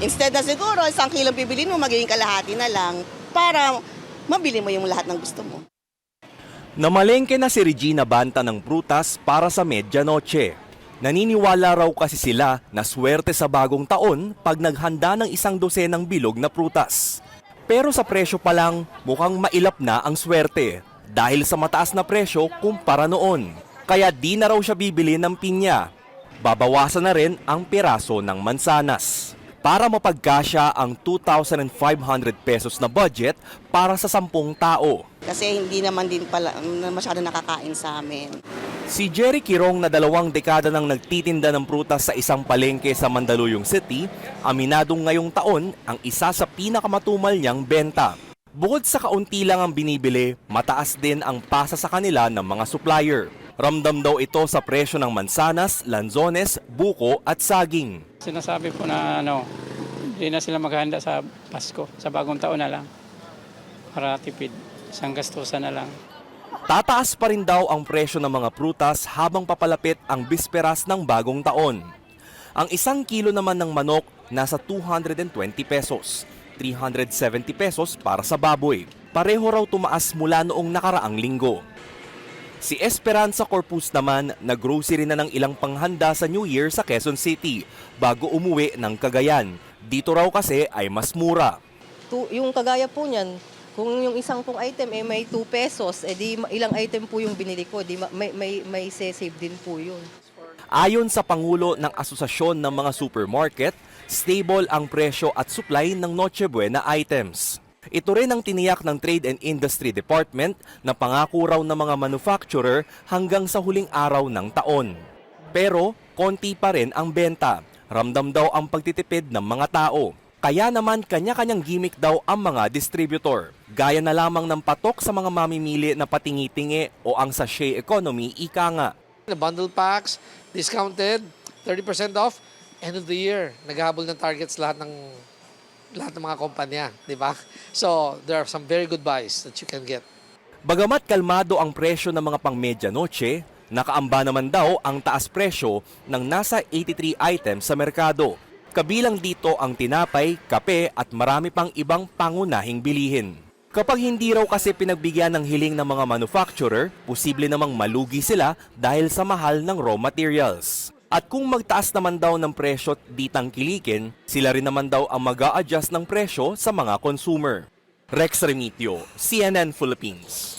Instead na siguro, isang kilong bibilin mo, magiging kalahati na lang para mabili mo yung lahat ng gusto mo. Namalengke na si Regina Banta ng prutas para sa medyanoche. Naniniwala raw kasi sila na swerte sa bagong taon pag naghanda ng isang dosenang bilog na prutas. Pero sa presyo pa lang, mukhang mailap na ang swerte dahil sa mataas na presyo kumpara noon. Kaya di na raw siya bibili ng pinya. Babawasan na rin ang piraso ng mansanas para mapagkasya ang 2,500 pesos na budget para sa sampung tao. Kasi hindi naman din pala masyado nakakain sa amin. Si Jerry Kirong na dalawang dekada nang nagtitinda ng prutas sa isang palengke sa Mandaluyong City, aminadong ngayong taon ang isa sa pinakamatumal niyang benta. Bukod sa kaunti lang ang binibili, mataas din ang pasa sa kanila ng mga supplier. Ramdam daw ito sa presyo ng mansanas, lanzones, buko at saging. Sinasabi po na ano, hindi na sila maghahanda sa Pasko, sa bagong taon na lang. Para tipid, isang gastusan na lang. Tataas pa rin daw ang presyo ng mga prutas habang papalapit ang bisperas ng bagong taon. Ang isang kilo naman ng manok nasa 220 pesos, 370 pesos para sa baboy. Pareho raw tumaas mula noong nakaraang linggo. Si Esperanza Corpus naman nag-grocery na ng ilang panghanda sa New Year sa Quezon City bago umuwi ng Cagayan. Dito raw kasi ay mas mura. Tu- yung kagaya po niyan, kung yung isang pong item eh may 2 pesos, eh di ilang item po yung binili ko, di ma- may, may, may save din po yun. Ayon sa Pangulo ng Asosasyon ng mga Supermarket, stable ang presyo at supply ng Noche Buena items. Ito rin ang tiniyak ng Trade and Industry Department na pangako raw ng mga manufacturer hanggang sa huling araw ng taon. Pero konti pa rin ang benta. Ramdam daw ang pagtitipid ng mga tao. Kaya naman kanya-kanyang gimmick daw ang mga distributor. Gaya na lamang ng patok sa mga mamimili na patingi-tingi o ang sachet economy ika nga. The bundle packs, discounted, 30% off, end of the year. Naghahabol ng targets lahat ng lahat ng mga kumpanya, di ba? So, there are some very good buys that you can get. Bagamat kalmado ang presyo ng mga pang medianoche, nakaamba naman daw ang taas presyo ng nasa 83 items sa merkado. Kabilang dito ang tinapay, kape at marami pang ibang pangunahing bilihin. Kapag hindi raw kasi pinagbigyan ng hiling ng mga manufacturer, posible namang malugi sila dahil sa mahal ng raw materials. At kung magtaas naman daw ng presyo at di tangkilikin, sila rin naman daw ang mag adjust ng presyo sa mga consumer. Rex Remitio, CNN Philippines.